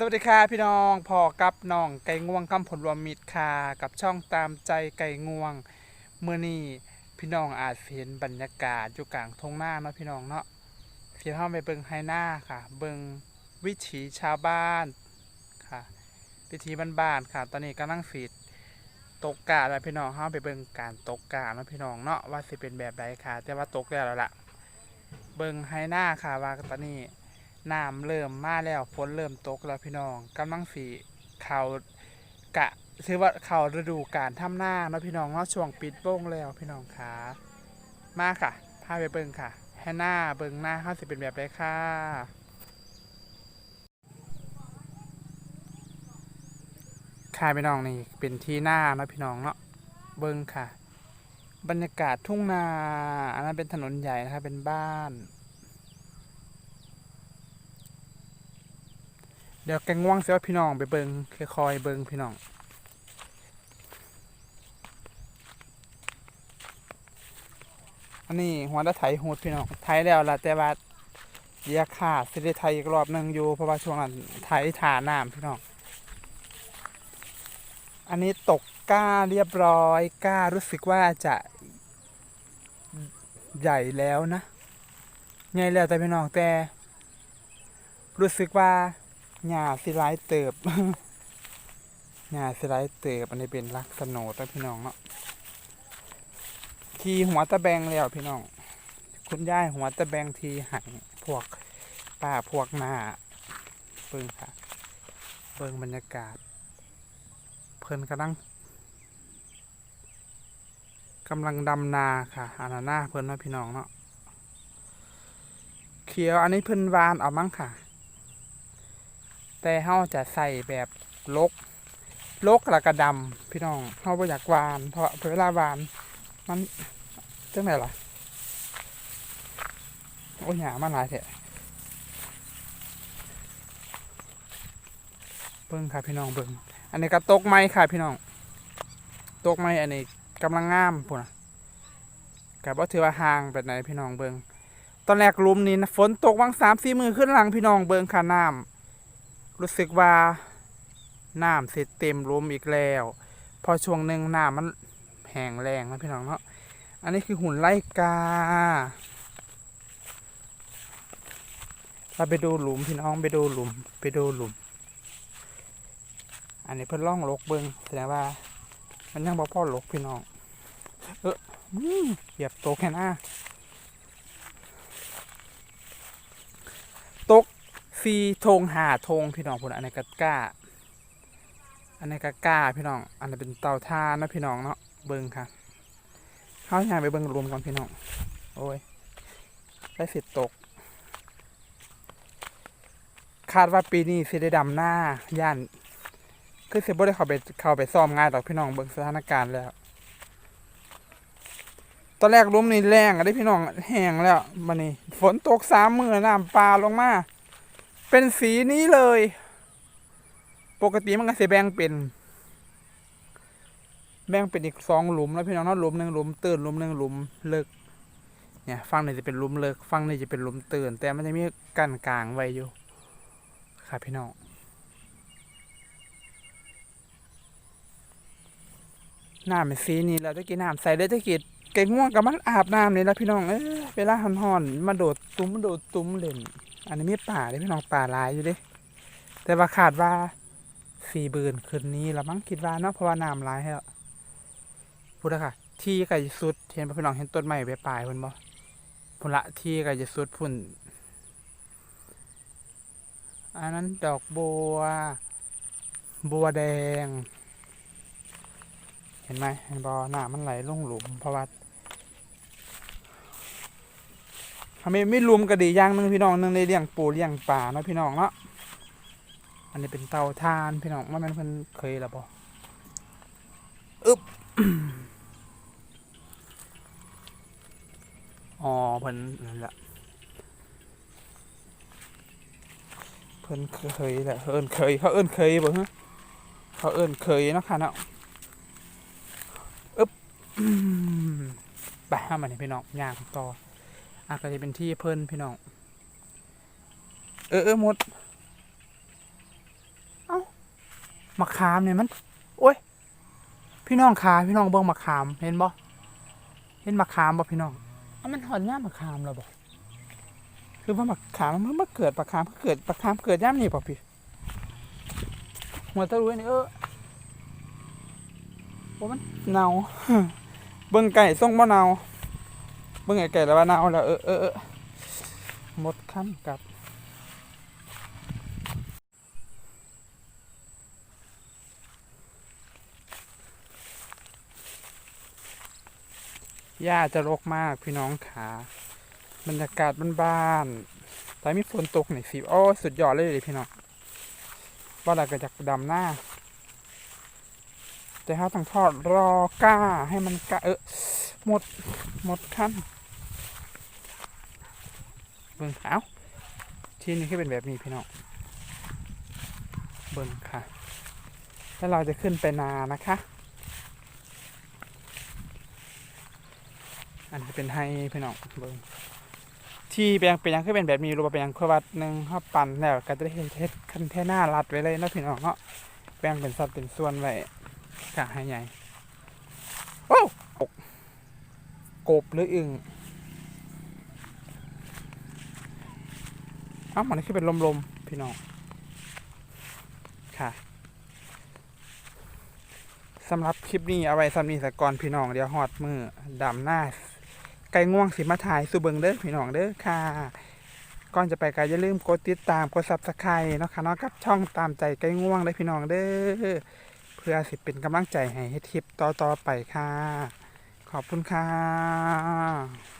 สวัสดีค่ะพี่น้องพอกับน้องไก่ง่วงคำผลรวมมิตรค่ะกับช่องตามใจไก่ง่วงเมื่อนี้พี่น้องอาจเห็นบรรยากาศอยู่กลางทงหน้าเนาะพี่น้องเนาะเสียเข้าไปเบิงไฮหน้าค่ะ เบิงวิถีชาวบ้านค่ะ วิถีบ้านๆค่ะ ตอนนี้กำลังฟีดตกกาแล้วพี่น้องเข้าไปเบิงการตกกาเนาะพี่น้องเนาะว่าสิเป็นแบบใดค่ะ แต่ว่าตกแล้วแล้วล่ะเบิงไฮหน้าค่ะว่าตอนนี้ น้ำเริ่มมาแล้วฝนเริ่มตกแล้วพี่น้องกำลังสีเขากะถือว่าเขาฤดูการทำหน้าเนาะพี่น้องเนาะช่วงปิดโป้งแล้วพี่น้องขามาค่ะพาไปเบิ่งค่ะให้หน้าเบิ่งหน้าเขาสิเป็นแบบไรค่ะค่ะพี่น้องนี่เป็นที่หน้าเนาะพี่น้องเนาะเบิ่งค่ะ บรรยากาศทุ่งนา อันนั้นเป็นถนนใหญ่นะครับเป็นบ้าน เดี๋ยวแกง่วงเสียว่าพี่น้องไปเบิงคอยๆเบิงพี่น้องอันนี้หัวตะไถหูดพี่น้องไถแล้วล่ะแต่ว่าเยาขาดสิได้ไถอีกรอบหนึงอยู่เพราะว่าช่วงนั้นไถถาน้ำพี่น้องอันนี้ตกก้าเรียบร้อยก้ารู้สึกว่าจะใหญ่แล้วนะใหญ่แล้วแต่พี่น้องแต่รู้สึกว่า หญ้าสิไลายเติบหญ้าสิไลายเติบอันนี้เป็นลักษณะแต่พี่น้องเนาะทีหัวตะแบงแล้วพี่น้อง คุณย่ายหัวตะแบงทีหายพวกป่าพวกหน้าเบิ่งค่ะ เบิ่งบรรยากาศ เพิ่นกำลังกำลังดำนาค่ะอันนั้นหน้าเพิ่นเนะพี่น้องเนาะเขียวอันนี้เพิ่นวานเอามั้งค่ะ แต่เฮาจะใส่แบบลกลกแล้วก็ดำพี่น้องเฮาบ่อยากหวาน เพราะเวลาหวาน มันจังไดล่ะโอ้ยหามันหลายแท้เบิ่งค่ะพี่น้องเบิ่งอันนี้ก็ตกไม้ค่ะพี่น้อง ตกไม้อันนี้กำลังงามพุ่นก็บ่ถือว่าห่างไปไหนพี่น้องเบิ่งตอนแรกลุมนี้นะฝนตกวัง3-4มื้อขึ้นหลังพี่น้องเบิ่งค่ะน้ำ รู้สึกว่าน้ำเสร็จเต็มล้มอีกแล้ว พอช่วงหนึ่งน้ำมันแห้งแรงนะพี่น้องเนาะอันนี้คือหุ่นไล่กา เราไปดูหลุมพี่น้องไปดูหลุมไปดูหลุม อันนี้เพิ่นล่องลกเบิงแสดงว่า มันยังบ่พอลกพี่น้อง เออเหยียบโตแค่หน้าตก ฟีธงหาธงพี่น้องพุ่นอันนี้ก็กล้า อันนี้ก็กล้าพี่น้อง อันนี้เป็นเตาท่านนะพี่น้องเนาะเบิ่งค่ะเข้าอยางไปเบิ่งรวมก่อนพี่น้อง โอ้ยได้สิทธิ์ตก คาดว่าปีนี้สิได้ดำหน้าย่านคือสิบ่ได้เข้าไปเข้าไปซ้อมงานดอกพี่น้องเบิ่งสถานการณ์แล้วตอนแรกลมนี่แรงอะได้พี่น้องแห้งแล้วบัดนี้ฝนตกสามมือน้ำปลาลงมา เป็นสีนี้เลย ปกติมันก็จะแบ่งเป็น แบ่งเป็นอีกสองหลุมแล้วพี่น้องเนาะหลุมหนึ่งหลุมตื่นหลุมหนึ่งหลุมเลิกเนี่ยฝั่งนี้จะเป็นหลุมเลิกฝั่งนี้จะเป็นหลุมตื่น แต่มันจะมีกั้นกลางไว้อยู่ครับพี่น้องน้ำเป็นสีนี้แล้วตะกี้น้ำใส่เลยตะกี้ไก่ง่วงกับมันอาบน้ำนี่แล้วพี่น้องเอ้ยเวลาหอนๆมาโดดตุ้มมาโดดตุ้มเล่น อันนี้มีป่าเลยพี่น้องป่าหลายอยู่เด้ แต่ว่าขาดว่าสี่บืนคืนนี้ละมั้งคิดว่าเนาะเพราะว่าน้ำหลายให้แล้วพูดแล้วค่ะ ที่ไก่สุดเห็นพี่น้องเห็นต้นไม้ใบปลายพิ่นบ่พุ่นละที่ไก่จะสุดพุ่นอันนั้นดอกบัว บัวแดง เห็นไหมเห็นบ่น้ำมันไหลลงหลุมเพราะว่า ทำไมไม่รวมกระดีย่างนึงพี่น้องนึงในเลี้ยงปูเลี้ยงป่าเนาะพี่น้องเนาะอันนี้เป็นเตาถ่านพี่น้องว่ามันเพิ่นเคยแล้วบ่อึ๊บอ๋อเพิ่นนั่นแหละเพิ่นเคยแหละเอิ้นเคยเขาเอิ้นเคยบ่ฮะเขาเอิ้นเคยเนาะค่ะเนาะอึ๊บอืมไปห้ามานี่พี่น้องย่างต่อ อะก็จะเป็นที่เพิ่นพี่น้อง เออเออหมดมะขามเนี่ยมัน โอ้ย พี่น้องขาพี่น้องเบิ่งมะขาม เห็นบ่เห็นมะขามบ่พี่น้องเอ้ามันหอนย่ามมะขามแล้วบ่คือว่ามะขามมันมาเกิดมะขามเกิดมะขามเกิดย่ามนี่บ่พี่หัวตะรุยนี่เออบ่มันเน่าเบิ่งไก่ส่งบ่เน่าเบิ่งไก่ไก่แล้วว่าเนาแล้วเออเออเออหมดคันกับหญ้าจะรกมากพี่น้องขาบรรยากาศบ้านๆแต่มีฝนตกหน่อยสิโอ้สุดยอดเลยเลยพี่น้องว่าเราก็จากดำหน้า แต่เขาต้องทอดรอก้าให้มันกะเออหมดหมดขั้น เบิ่งเอาที่นี่คือเป็นแบบนี้พี่น้องเบิ่งค่ะ แล้วเราจะขึ้นไปนานะคะ อันนี้เป็นให้พี่น้องเบิ่งที่เป็นยังเป็นยังคือเป็นแบบนี้รูปเป็นยังคือวัดหนึ่งเขาปั่นแล้วก็จะได้เฮ็ดเฮ็ดคันแท่หน้ารัดไว้เลยนะพี่น้องเนาะแบ่งเป็นสัดเป็นส่วนไว้กะให้ใหญ่โอ้กบหรืออึ่ง อ้ามันนี่คือเป็นลมๆ พี่น้อง ค่ะสำหรับคลิปนี้เอาไว้สำนีสกก่อนพี่น้องเดี๋ยวฮอดมือดำหน้า ไก่ง่วงสิมาถ่ายสู่เบิงเด้อพี่น้องเด้อค่ะก่อนจะไปก็อย่าลืมกดติดตามกดซับสไครต์เนาะค่ะเนาะกับช่องตามใจไก่ง่วงเลยพี่น้องเด้อเพื่อสิเป็นกำลังใจให้เฮ็ดคลิปต่อๆไปค่ะ ขอบคุณค่ะ